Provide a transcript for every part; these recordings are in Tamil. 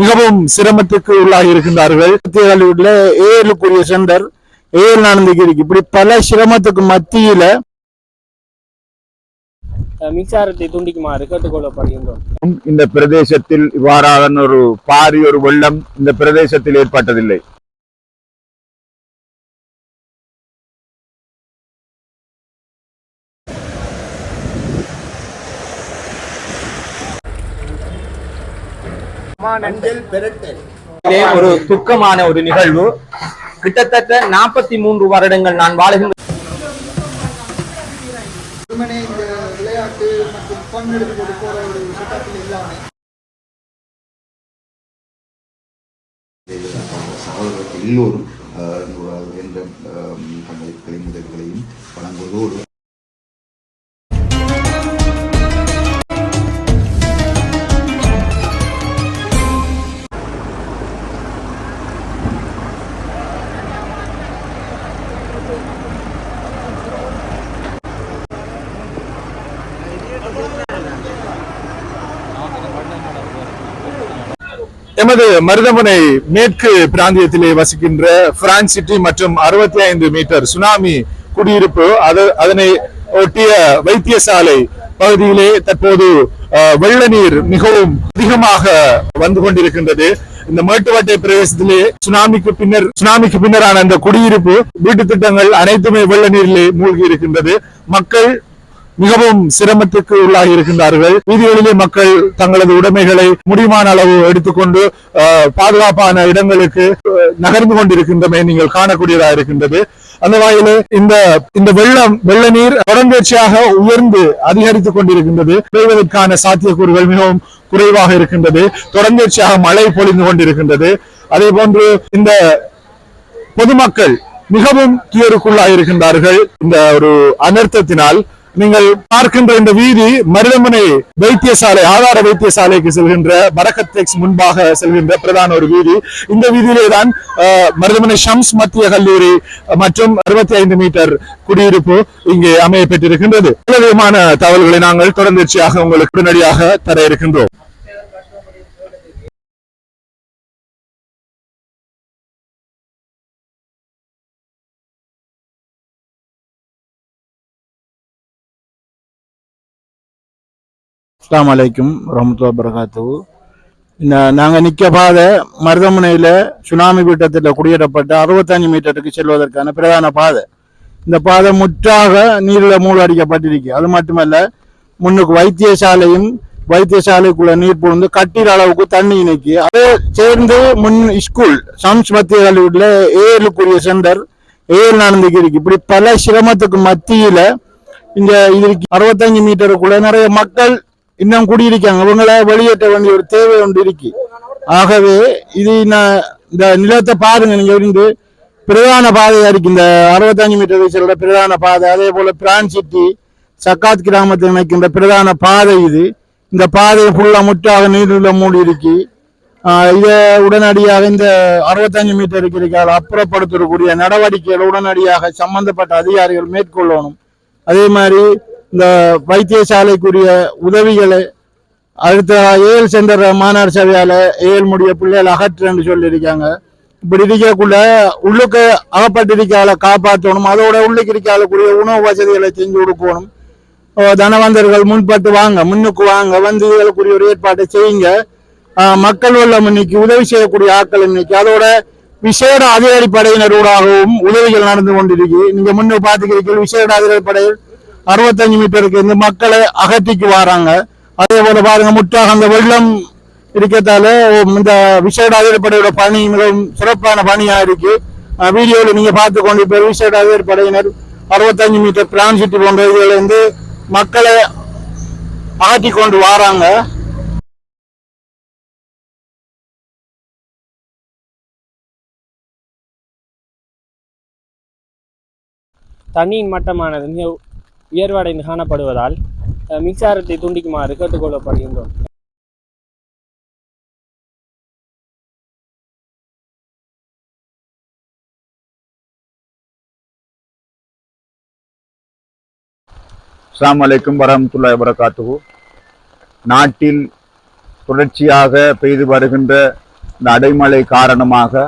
மிகவும் சிரமத்துக்கு உள்ளாகி இருக்கின்றார்கள். கல்லூரியில ஏழுக்குரிய சென்டர் ஏழு நடந்துக்கு இப்படி பல சிரமத்துக்கு மத்தியில மின்சாரத்தை துண்டிக்குமாறு கேட்டுக்கொள்ளப்படுகின்றோம் இந்த பிரதேசத்தில் இவ்வாறான ஒரு பாரி ஒரு வெள்ளம் இந்த பிரதேசத்தில் ஏற்பட்டதில்லை. இதே ஒரு துக்கமான ஒரு நிகழ்வு. கிட்டத்தட்ட நாற்பத்தி மூன்று வருடங்கள் நான் வாழுகின்ற விளையாட்டு மற்றும் பங்கெடுத்து போற ஒரு சட்டத்தில் இல்லாமல். சகோதரர்கள் எல்லோரும் அஹ், என்ற பங்களிப்புகளையும் உதவிகளையும் வழங்குவதோடு எமது மருதமனை மேற்கு பிராந்தியத்திலே வசிக்கின்ற பிரான்ஸ் சிட்டி மற்றும் அறுபத்தி ஐந்து மீட்டர் சுனாமி குடியிருப்பு அது அதனை ஒட்டிய வைத்தியசாலை பகுதியிலே தற்போது வெள்ள நீர் மிகவும் அதிகமாக வந்து கொண்டிருக்கின்றது. இந்த மேட்டுவாட்டை பிரதேசத்திலே சுனாமிக்கு பின்னர் சுனாமிக்கு பின்னரான அந்த குடியிருப்பு வீட்டு திட்டங்கள் அனைத்துமே வெள்ள நீரிலே மூழ்கி இருக்கின்றது. மக்கள் மிகவும் சிரமத்துக்கு உள்ளாகி இருக்கின்றார்கள். வீதிகளிலே மக்கள் தங்களது உடைமைகளை முடிவான அளவு எடுத்துக்கொண்டு பாதுகாப்பான இடங்களுக்கு நகர்ந்து கொண்டிருக்கின்றமை நீங்கள் காணக்கூடியதாக இருக்கின்றது. அந்த வகையில் இந்த இந்த வெள்ளம் வெள்ள நீர் தொடர்ந்தேர்ச்சியாக உயர்ந்து அதிகரித்துக் கொண்டிருக்கின்றது. பெய்வதற்கான சாத்தியக்கூறுகள் மிகவும் குறைவாக இருக்கின்றது. தொடர்ந்தேர்ச்சியாக மழை பொழிந்து கொண்டிருக்கின்றது. அதே போன்று இந்த பொதுமக்கள் மிகவும் துயருக்குள்ளாயிருக்கின்றார்கள். இந்த ஒரு அனர்த்தத்தினால் நீங்கள் பார்க்கின்ற இந்த வீதி மருதமனை வைத்தியசாலை ஆதார வைத்தியசாலைக்கு செல்கின்ற பரக்கத்தெக்ஸ் முன்பாக செல்கின்ற பிரதான ஒரு வீதி. இந்த வீதியிலே தான் மருதமனை ஷம்ஸ் மத்திய கல்லூரி மற்றும் அறுபத்தி ஐந்து மீட்டர் குடியிருப்பு இங்கே அமைய பெற்றிருக்கின்றது. பல விதமான தகவல்களை நாங்கள் தொடர்ந்துச்சியாக உங்களுக்கு உடனடியாக தர இருக்கின்றோம். அஸ்லாம் அலைக்கும் வரமத்துல்லா பரகாத்து இந்த நாங்கள் நிற்க பாதை மருதமுனையில் சுனாமி வீட்டத்தில் குடியேறப்பட்ட அறுபத்தஞ்சு மீட்டருக்கு செல்வதற்கான பிரதான பாதை. இந்த பாதை முற்றாக நீரில் மூழ்கடிக்கப்பட்டிருக்கு அது மட்டுமல்ல முன்னுக்கு வைத்தியசாலையும் வைத்தியசாலைக்குள்ள நீர் புகுந்து கட்டிட அளவுக்கு தண்ணி நிற்கி அதே சேர்ந்து முன் ஸ்கூல் சம்ஸ் மத்திய கல்லூரியில் ஏழுக்குரிய சென்டர் ஏழு நடந்துக்கு இருக்கு. இப்படி பல சிரமத்துக்கு மத்தியில இங்க இதற்கு அறுபத்தஞ்சு மீட்டருக்குள்ள நிறைய மக்கள் இன்னும் குடியிருக்காங்க. இவங்களை வெளியேற்ற வேண்டிய ஒரு தேவை ஒன்று இருக்கு. ஆகவே இது நான் இந்த நிலத்தை பாருங்க நீங்க இருந்து. பிரதான பாதையா இருக்கு. இந்த அறுபத்தஞ்சு மீட்டர் செல்ற பிரதான பாதை. அதே போல பிரான் சிட்டி சக்காத் கிராமத்தில் நினைக்கின்ற பிரதான பாதை இது. இந்த பாதை ஃபுல்லா முற்றாக நீரில் மூடி இருக்கு. இதை உடனடியாக இந்த அறுபத்தஞ்சு மீட்டருக்கு இருக்கால் அப்புறப்படுத்தக்கூடிய நடவடிக்கைகள் உடனடியாக சம்பந்தப்பட்ட அதிகாரிகள் மேற்கொள்ளணும். அதே மாதிரி இந்த வைத்தியசாலைக்குரிய உதவிகளை அடுத்த ஏல் சென்டர் மாநகர சபையால் ஏழு முடிய பிள்ளைகள் அகற்றுன்னு சொல்லியிருக்காங்க. இப்படி இருக்கக்குள்ள உள்ளுக்கு அகப்பட்டிருக்கால காப்பாற்றணும் அதோட உள்ளுக்கு இருக்காலக்கூடிய உணவு வசதிகளை செஞ்சு கொடுக்கணும். தனவந்தர்கள் முன்பட்டு வாங்க முன்னுக்கு வாங்க வந்து இதுகளுக்குரிய ஒரு ஏற்பாட்டை செய்யுங்க. மக்கள் வெள்ளம் இன்னைக்கு உதவி செய்யக்கூடிய ஆட்கள் இன்னைக்கு. அதோட விசேட அதிகாரிப்படையினரோடாகவும் உதவிகள் நடந்து கொண்டிருக்கு. நீங்க முன்னு பாத்துக்கிறீர்கள் விசேட அதிகாரிப்படையில் அறுபத்தஞ்சு மீட்டருக்கு இந்த மக்களை அகற்றிக்கு வராங்க. அதே போல பாருங்க முற்றாக அந்த வெள்ளம் இருக்கத்தால இந்த விசேட அதிகாரிப்படையோட பணி மிகவும் சிறப்பான பணியா இருக்கு. வீடியோவில் நீங்க பார்த்து கொண்டு இப்ப விசேட அதிகாரிப்படையினர் அறுபத்தஞ்சு மீட்டர் பிரான் போன்ற இதுல இருந்து மக்களை அகற்றி கொண்டு வராங்க. தண்ணியின் மட்டமானது. உயர்வடைந்து காணப்படுவதால் மின்சாரத்தை துண்டிக்குமாறு கேட்டுக்கொள்ளப்படுகின்றோம் அஸ்லாம் அலைக்கும் வரஹ்மத்துல்லாஹி வரகாத்துகு நாட்டில் தொடர்ச்சியாக பெய்து வருகின்ற இந்த அடைமழை காரணமாக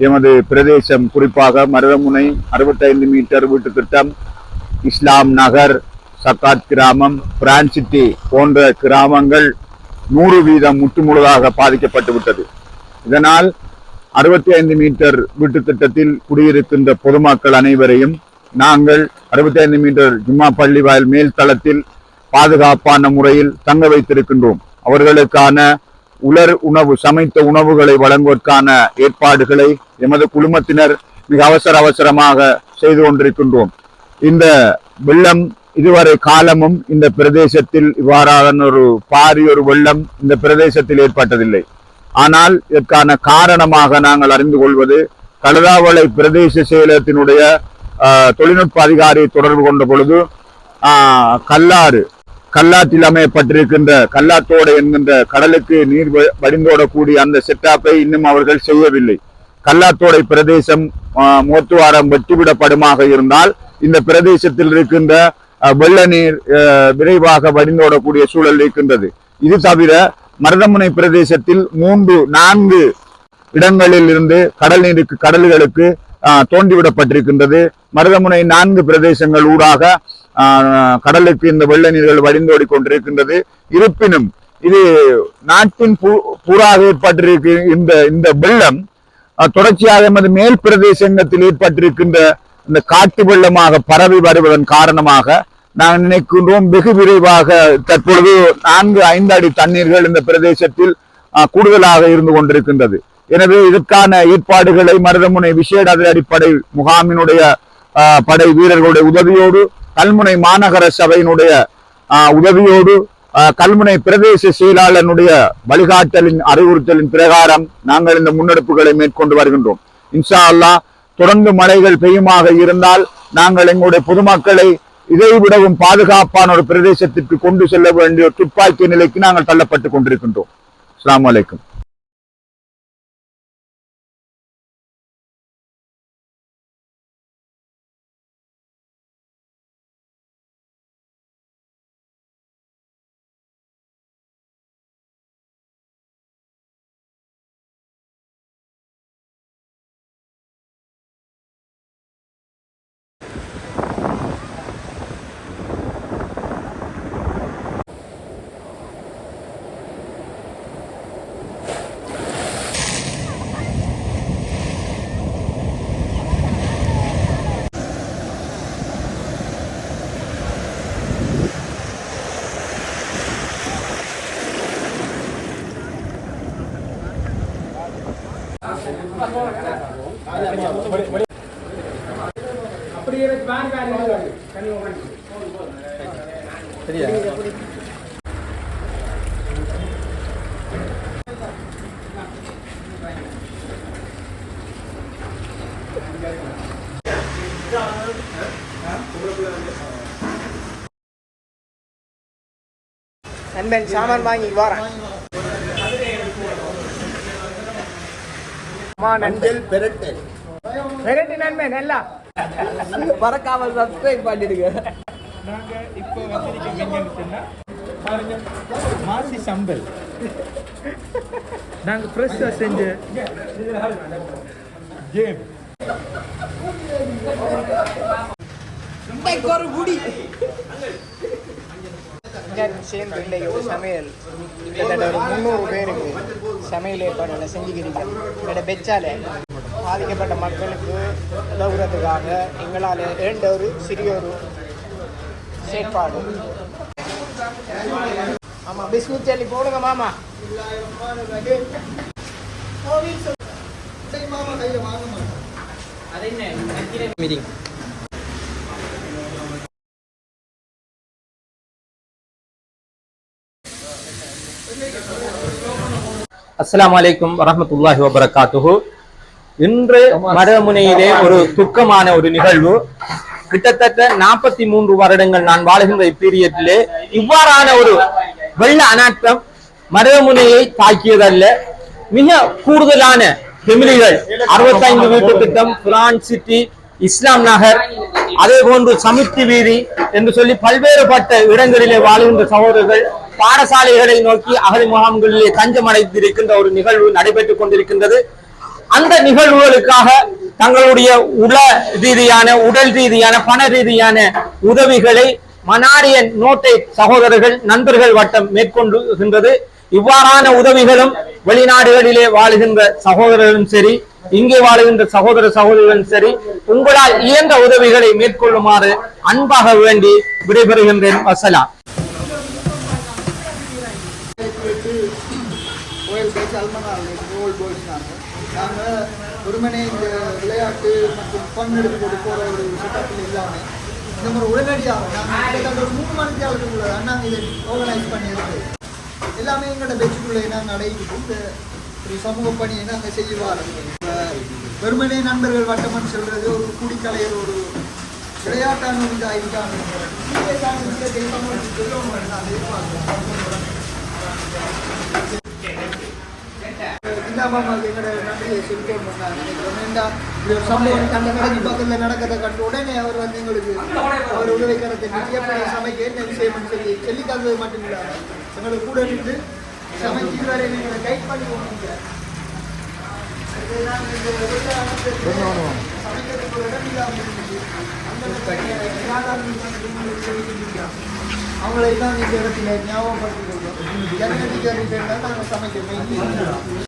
எமது பிரதேசம் குறிப்பாக மருதமுனை அறுபத்தைந்து மீட்டர் வீட்டு திட்டம் இஸ்லாம் நகர் சக்காத் கிராமம் பிரான்சிட்டி போன்ற கிராமங்கள் நூறு வீதம் முற்றுமுழுதாக பாதிக்கப்பட்டு விட்டது. இதனால் அறுபத்தி ஐந்து மீட்டர் வீட்டு திட்டத்தில் குடியிருக்கின்ற பொதுமக்கள் அனைவரையும் நாங்கள் அறுபத்தி ஐந்து மீட்டர் ஜும்மா பள்ளி வாயில் மேல் தளத்தில் பாதுகாப்பான முறையில் தங்க வைத்திருக்கின்றோம். அவர்களுக்கான உலர் உணவு சமைத்த உணவுகளை வழங்குவதற்கான ஏற்பாடுகளை எமது குழுமத்தினர் மிக அவசர அவசரமாக செய்து கொண்டிருக்கின்றோம். இந்த வெள்ளம் இதுவரை காலமும் இந்த பிரதேசத்தில் இவ்வாறான ஒரு பாரி ஒரு வெள்ளம் இந்த பிரதேசத்தில் ஏற்பட்டதில்லை. ஆனால் இதற்கான காரணமாக நாங்கள் அறிந்து கொள்வது கழுதாவளை பிரதேச செயலகத்தினுடைய தொழில்நுட்ப அதிகாரி தொடர்பு கொண்ட பொழுது கல்லாறு கல்லாற்றில் அமையப்பட்டிருக்கின்ற கல்லாத்தோடு என்கின்ற கடலுக்கு நீர் வடிந்தோடக்கூடிய அந்த செட்டாப்பை இன்னும் அவர்கள் செய்யவில்லை. கல்லாத்தோடை பிரதேசம் மோத்துவாரம் வெட்டிவிடப்படுமாக இருந்தால் இந்த பிரதேசத்தில் இருக்கின்ற வெள்ள நீர் விரைவாக வடிந்தோடக்கூடிய சூழல் இருக்கின்றது. இது தவிர மருதமுனை பிரதேசத்தில் மூன்று நான்கு இடங்களில் இருந்து கடல் நீருக்கு கடல்களுக்கு ஆஹ், தோண்டிவிடப்பட்டிருக்கின்றது. மருதமுனை நான்கு பிரதேசங்கள் ஊடாக ஆஹ், கடலுக்கு இந்த வெள்ள நீர்கள் வடிந்தோடி கொண்டிருக்கின்றது. இருப்பினும் இது நாட்டின் பூ- பூராக ஏற்பட்டிருக்கு இந்த இந்த வெள்ளம் தொடர்ச்சியாக எமது மேல் பிரதேசத்தில் ஏற்பட்டிருக்கின்ற இந்த காட்டு வெள்ளமாக பரவி வருவதன் காரணமாக நான் நினைக்கின்றோம் வெகு விரைவாக தற்பொழுது நான்கு ஐந்து அடி தண்ணீர்கள் இந்த பிரதேசத்தில் கூடுதலாக இருந்து கொண்டிருக்கின்றது. எனவே இதற்கான ஏற்பாடுகளை மருதமுனை விசேட அதிரடிப்படை முகாமினுடைய படை வீரர்களுடைய உதவியோடு கல்முனை மாநகர சபையினுடைய ஆஹ், உதவியோடு ஆஹ், கல்முனை பிரதேச செயலாளனுடைய வழிகாட்டலின் அறிவுறுத்தலின் பிரகாரம் நாங்கள் இந்த முன்னெடுப்புகளை மேற்கொண்டு வருகின்றோம். இன்ஷா அல்லாஹ் தொடர்ந்து மழைகள் பெய்யுமாக இருந்தால் நாங்கள் எங்களுடைய பொதுமக்களை இதை விடவும் பாதுகாப்பான ஒரு பிரதேசத்திற்கு கொண்டு செல்ல வேண்டிய துப்பாக்கிய நிலைக்கு நாங்கள் தள்ளப்பட்டுக் கொண்டிருக்கின்றோம். அஸ்ஸலாமு அலைக்கும் நண்பன் சாமான் வாங்கி வரேன். நண்பன். பெரட்டு பெரட்டு நண்பன் எல்லாம் மறக்காம சப்ஸ்கிரைப் பண்ணிடுங்க. நாங்க இப்போ வந்திருக்க பாருங்க மாசி சம்பல். நாங்க ஃப்ரெஷ்ஷாக செஞ்ச கேம் ஒரு முடி. சேர்ந்து ஒரு சமையல். கிட்டத்தட்ட ஒரு முந்நூறு பேருக்கு சமையல் ஏற்பாடுகளை செஞ்சுக்கிறீங்க. என்னோட பெச்சால பாதிக்கப்பட்ட மக்களுக்கு உதவுறதுக்காக எங்களால் ஏண்ட ஒரு சிறிய ஒரு செயற்பாடு. ஆமாம் பிஸ்மித் அள்ளி போடுங்க மாமா. மாமா அஸ்லாம் வலைக்கும் வரமத்துல்லாஹி வபரகாத்துஹு. இன்று மரமுனையிலே ஒரு துக்கமான ஒரு நிகழ்வு. கிட்டத்தட்ட நாற்பத்தி மூன்று வருடங்கள் நான் வாழுகின்ற இப்பீரியட்டிலே இவ்வாறான ஒரு வெள்ள அநாட்டம் மரமுனையை தாக்கியதல்ல. மிக கூடுதலான ஃபெமிலிகள் அறுபத்தைந்து வீட்டு திட்டம் பிரான் சிட்டி இஸ்லாம் நகர் அதே போன்று சமுத்தி வீதி என்று சொல்லி பல்வேறுபட்ட இடங்களிலே வாழுகின்ற சகோதரர்கள் பாடசாலைகளை நோக்கி அகதி முகாம்களிலே தஞ்சமடைந்திருக்கின்ற ஒரு நிகழ்வு நடைபெற்றுக் கொண்டிருக்கின்றது. அந்த நிகழ்வுகளுக்காக தங்களுடைய உள ரீதியான உடல் ரீதியான பண ரீதியான உதவிகளை மனாரிய நோட்டை சகோதரர்கள் நண்பர்கள் வட்டம் மேற்கொண்டுகின்றது. இவ்வாறான உதவிகளும் வெளிநாடுகளிலே வாழுகின்ற சகோதரர்களும் சரி இங்கே வாழுகின்ற சகோதர சகோதரிகளும் சரி உங்களால் இயன்ற உதவிகளை மேற்கொள்ளுமாறு அன்பாக வேண்டி விடைபெறுகின்றேன். வசலாம். வெறுமனே இந்த விளையாட்டு மற்றும் ஃபன் எடுத்துக்கொண்டு போகிற ஒரு செட்டப்பில் இல்லாமல் இந்த மாதிரி உடனடியாக நாங்கள் ஒரு மூணு மணிக்கு அளவுக்குள்ள நாங்கள் இதை ஆர்கனைஸ் பண்ணியிருக்கு. எல்லாமே எங்களோட பெச்சுக்குள்ளே நாங்கள் அடையிட்டு இந்த ஒரு சமூக பணியை நாங்கள் செய்வார். வெறுமனே நண்பர்கள் வட்டம்னு சொல்கிறது ஒரு குடிக்கலையர் ஒரு விளையாட்டான ஒரு இதாக இருக்காங்க சீரியஸான விஷயத்தை சமூகத்துக்கு நான் எதிர்பார்க்கிறேன் இல்லாமல் எங்களோட நன்றியை பண்ணாங்க இப்படி ஒரு சம்பவம் கடைக்கு பக்கத்தில் நடக்கிறத கண்டு உடனே அவர் வந்து எங்களுக்கு அவர் உதவிக்கரத்தை எப்படி சமைக்க என்ன விஷயம் சொல்லி சொல்லி தந்தது மட்டும் இல்லாமல் எங்களுக்கு கூட இருந்து சமைச்சு வரை எங்களை கைட் பண்ணி போனீங்க சமைக்கிறதுக்கு இடம் இல்லாமல் இருந்துச்சு அந்த அவங்களை தான் இந்த இடத்துல ஞாபகப்படுத்திக் ஜனநடிகர்கள் நாங்கள் சமைக்கிறோம்.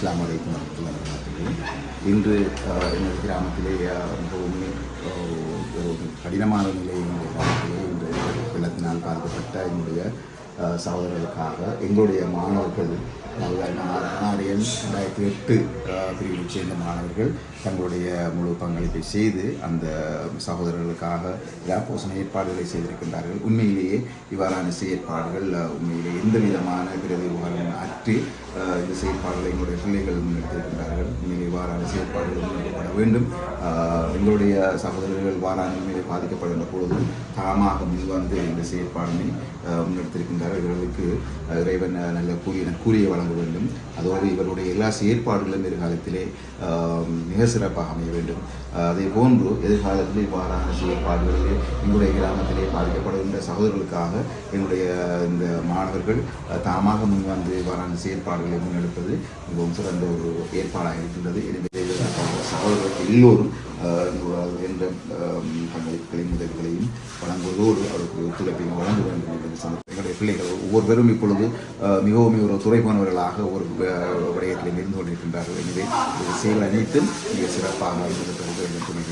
அஸ்லாம் வலைக்கம் வரமத்துல்லாஹி வபரகாத்துஹு. இன்று எங்கள் கிராமத்திலே மிகவும் கடினமான நிலை எங்களுடைய கிராமத்திலே இன்று வெள்ளத்தினால் பாதிக்கப்பட்ட என்னுடைய சகோதரர்களுக்காக எங்களுடைய மாணவர்கள் அதாவது ரெண்டாயிரத்தி எட்டு பிரிவை சேர்ந்த மாணவர்கள் தங்களுடைய முழு பங்களிப்பை செய்து அந்த சகோதரர்களுக்காக போசன ஏற்பாடுகளை செய்திருக்கின்றார்கள் உண்மையிலேயே இவ்வாறான செயற்பாடுகள் அஹ், உண்மையிலே எந்த விதமான பிரதிபலம் அற்று இந்த செயற்பாடுகளை எங்களுடைய பிள்ளைகள் முன்னெடுத்திருக்கின்றார்கள். உண்மையிலே இவ்வாறான செயற்பாடுகள் முன்னெடுக்கப்பட வேண்டும். எங்களுடைய சகோதரர்கள் வாரான நிலையை பாதிக்கப்படுகின்ற பொழுது தாமாக முன்வந்து இந்த செயற்பாடினை முன்னெடுத்திருக்கின்றார்கள். இவர்களுக்கு இறைவன் நல்ல கூலிய கூலியை வழங்க வேண்டும். அதோடு இவருடைய எல்லா செயற்பாடுகளும் எதிர்காலத்திலே மிக சிறப்பாக அமைய வேண்டும். அதே போன்று எதிர்காலத்தில் இவ்வாறான செயற்பாடுகளிலே எங்களுடைய கிராமத்திலே பாதிக்கப்படுகின்ற சகோதரர்களுக்காக எங்களுடைய இந்த மாணவர்கள் தாமாக முன்வந்து இவ்வாறான செயற்பாடுகளை முன்னெடுப்பது மிகவும் சிறந்த ஒரு ஏற்பாடாக இருக்கின்றது. எனவே சகோதரர்கள் எல்லோரும் என்ற பங்களிப்புகளையும் உதவிகளையும் வழங்குவதோடு அவருக்கு ஒத்துழைப்பையும் வழங்க வேண்டும் என்று சந்தர்ப்பம். எங்களுடைய பிள்ளைகள் ஒவ்வொருவரும் இப்பொழுது மிகவும் ஒரு துறை போனவர்களாக ஒரு விடயத்தில் இருந்து கொண்டிருக்கின்றார்கள். எனவே இந்த செயல் அனைத்தும் மிக சிறப்பாக இருந்திருக்கிறது என்று துணை